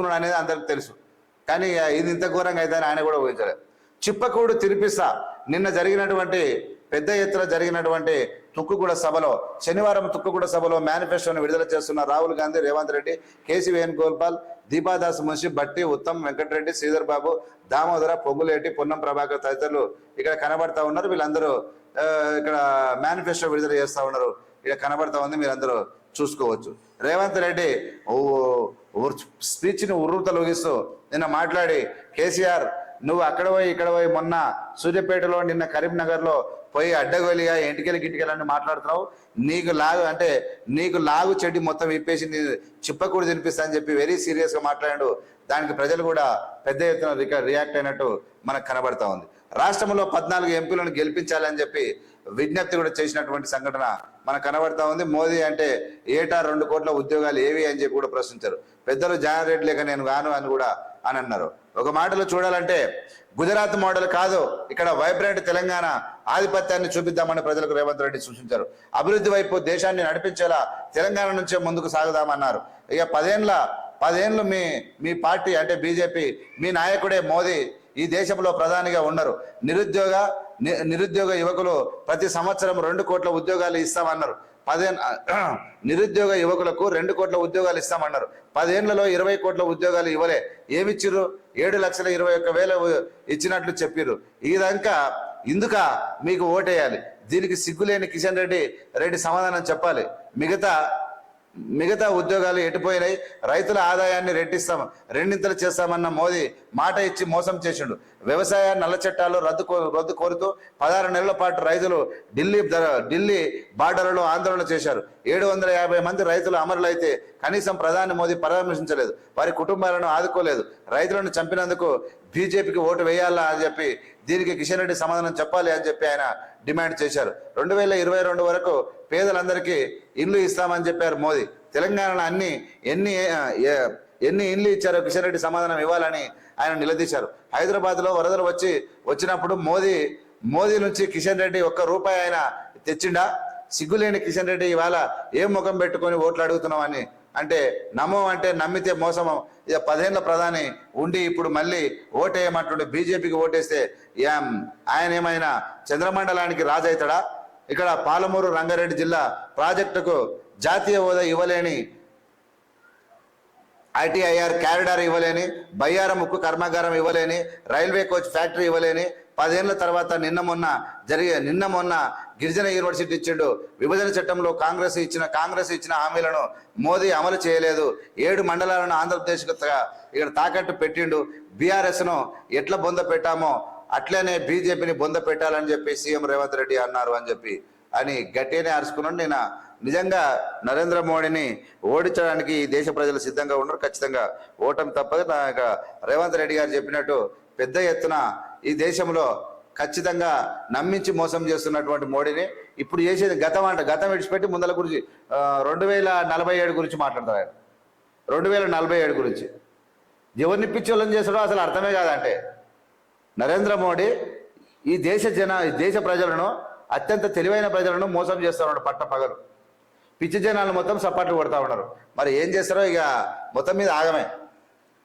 ఉన్నాడు అనేది అందరికి తెలుసు. కానీ ఇది ఇంత ఘోరంగా అయితే ఆయన కూడా ఊహించలేదు చిప్పకూడు తినిపిస్తా నిన్న జరిగినటువంటి పెద్ద ఎత్తున జరిగినటువంటి తుక్కుగూడ సభలో శనివారం తుక్కుగూడ సభలో మేనిఫెస్టోను విడుదల చేస్తున్న రాహుల్ గాంధీ రేవంత్ రెడ్డి కేసీ వేణుగోపాల్ దీపాదాస్ మున్షి భట్టి ఉత్తమ్ వెంకటరెడ్డి శ్రీధర్ బాబు దామోదర పొంగులేటి పొన్నం ప్రభాకర్ తదితరులు ఇక్కడ కనబడతా ఉన్నారు. వీళ్ళందరూ ఇక్కడ మేనిఫెస్టో విడుదల చేస్తా ఉన్నారు. ఇక్కడ కనబడతా ఉంది మీరందరూ చూసుకోవచ్చు. రేవంత్ రెడ్డి స్పీచ్ని ఉర్రూతలూగిస్తూ నిన్న మాట్లాడి కేసీఆర్ నువ్వు అక్కడ పోయి ఇక్కడ పోయి మొన్న సూర్యాపేటలో నిన్న కరీంనగర్లో పోయి అడ్డగోలిగా ఇంటికెళ్ళి గిటికెళ్ళని మాట్లాడుతున్నావు. నీకు లాగు అంటే నీకు లాగు చెడ్డి మొత్తం విప్పేసి నీ చిప్పకూడు తినిపిస్తా అని చెప్పి వెరీ సీరియస్గా మాట్లాడాడు. దానికి ప్రజలు కూడా పెద్ద ఎత్తున రియాక్ట్ అయినట్టు మనకు కనబడతా ఉంది. రాష్ట్రంలో పద్నాలుగు ఎంపీలను గెలిపించాలని చెప్పి విజ్ఞప్తి కూడా చేసినటువంటి సంఘటన మనకు కనబడతా ఉంది. మోదీ అంటే ఏటా రెండు కోట్ల ఉద్యోగాలు ఏవి అని చెప్పి కూడా ప్రశ్నించారు. పెద్దలు జాన్ రెడ్డి లేక నేను గాను అని కూడా అని అన్నారు. ఒక మాటలో చూడాలంటే గుజరాత్ మోడల్ కాదు ఇక్కడ వైబ్రెంట్ తెలంగాణ ఆధిపత్యాన్ని చూపిద్దామని ప్రజలకు రేవంత్ రెడ్డి సూచించారు. అభివృద్ధి వైపు దేశాన్ని నడిపించేలా తెలంగాణ నుంచే ముందుకు సాగుదామన్నారు. ఇక పదేండ్ల పదేండ్లు మీ మీ పార్టీ అంటే బీజేపీ మీ నాయకుడే మోదీ ఈ దేశంలో ప్రధానిగా ఉన్నారు నిరుద్యోగ నిరుద్యోగ యువకులు ప్రతి సంవత్సరం రెండు కోట్ల ఉద్యోగాలు ఇస్తామన్నారు. పదే నిరుద్యోగ యువకులకు రెండు కోట్ల ఉద్యోగాలు ఇస్తామన్నారు. పదేళ్ళలో ఇరవై కోట్ల ఉద్యోగాలు ఇవ్వలే. ఏమిచ్చిర్రు? ఏడు లక్షల ఇరవై ఒక్క వేల ఇచ్చినట్లు చెప్పిర్రు. ఇదంకా ఇందుక మీకు ఓటేయాలి. దీనికి సిగ్గులేని కిషన్ రెడ్డి రెడ్డి సమాధానం చెప్పాలి. మిగతా మిగతా ఉద్యోగాలు ఎటుపోయినాయి? రైతుల ఆదాయాన్ని రెట్టిస్తాం రెండింతలు చేస్తామన్న మోదీ మాట ఇచ్చి మోసం చేసిండు. వ్యవసాయ నల్ల చట్టాలు రద్దు రద్దు కోరుతూ పదహారు నెలల పాటు రైతులు ఢిల్లీ ఢిల్లీ బార్డర్లో ఆందోళన చేశారు. ఏడు వందల యాభై మంది రైతులు అమరులైతే కనీసం ప్రధాని మోదీ పరామర్శించలేదు. వారి కుటుంబాలను ఆదుకోలేదు. రైతులను చంపినందుకు బీజేపీకి ఓటు వేయాలా అని చెప్పి దీనికి కిషన్ రెడ్డి సమాధానం చెప్పాలి అని చెప్పి ఆయన డిమాండ్ చేశారు. రెండు వేల ఇరవై రెండు వరకు పేదలందరికీ ఇల్లు ఇస్తామని చెప్పారు మోదీ. తెలంగాణలో అన్ని ఎన్ని ఎన్ని ఇండ్లు ఇచ్చారో కిషన్ రెడ్డి సమాధానం ఇవ్వాలని ఆయన నిలదీశారు. హైదరాబాద్లో వరదలు వచ్చి వచ్చినప్పుడు మోదీ మోదీ నుంచి కిషన్ రెడ్డి ఒక్క రూపాయి ఆయన తెచ్చిండా? సిగ్గులేని కిషన్ రెడ్డి ఇవాళ ఏం ముఖం పెట్టుకొని ఓట్లు అడుగుతున్నామని అంటే నమ్మం అంటే నమ్మితే మోసం ఇక పదేళ్ళ ప్రధాని ఉండి ఇప్పుడు మళ్ళీ ఓటేయమంటుండే బీజేపీకి ఓటేస్తే ఏం ఆయన ఏమైనా చంద్రమండలానికి రాజైతాడా? ఇక్కడ పాలమూరు రంగారెడ్డి జిల్లా ప్రాజెక్టుకు జాతీయ హోదా ఇవ్వలేని ఐటీఐఆర్ క్యారిడార్ ఇవ్వలేని బయ్యారం ఉక్కు కర్మాగారం ఇవ్వలేని రైల్వే కోచ్ ఫ్యాక్టరీ ఇవ్వలేని పదేళ్ళ తర్వాత నిన్న మొన్న జరిగే నిన్న మొన్న గిరిజన యూనివర్సిటీ ఇచ్చిండు. విభజన చట్టంలో కాంగ్రెస్ ఇచ్చిన కాంగ్రెస్ ఇచ్చిన హామీలను మోదీ అమలు చేయలేదు. ఏడు మండలాలను ఆంధ్రప్రదేశ్కు ఇక్కడ తాకట్టు పెట్టిండు. బీఆర్ఎస్ను ఎట్లా బొంద పెట్టామో అట్లనే బీజేపీని బొంద పెట్టాలని చెప్పి సీఎం రేవంత్ రెడ్డి అన్నారు అని చెప్పి అని గట్టిగానే అరుచుకున్నాడు. నేను నిజంగా నరేంద్ర మోడీని ఓడించడానికి ఈ దేశ ప్రజలు సిద్ధంగా ఉన్నారు ఖచ్చితంగా ఓటమి తప్పదు. నా యొక్క రేవంత్ రెడ్డి గారు చెప్పినట్టు పెద్ద ఎత్తున ఈ దేశంలో ఖచ్చితంగా నమ్మించి మోసం చేస్తున్నటువంటి మోడీని ఇప్పుడు చేసేది గతం అంట గతం విడిచిపెట్టి ముందల గురించి రెండు వేల నలభై ఏడు గురించి మాట్లాడతారు ఆయన. రెండు వేల నలభై ఏడు గురించి. ఎవరిని పిచ్చోళ్ళని చేసాడో అసలు అర్థమే కాదంటే నరేంద్ర మోడీ ఈ దేశ జన ఈ దేశ ప్రజలను అత్యంత తెలివైన ప్రజలను మోసం చేస్తా ఉన్నాడు పట్ట పగలు. పిచ్చి జనాలు మొత్తం సపాట్లు కొడతా ఉన్నారు. మరి ఏం చేస్తారో ఇక మొత్తం మీద ఆగమే.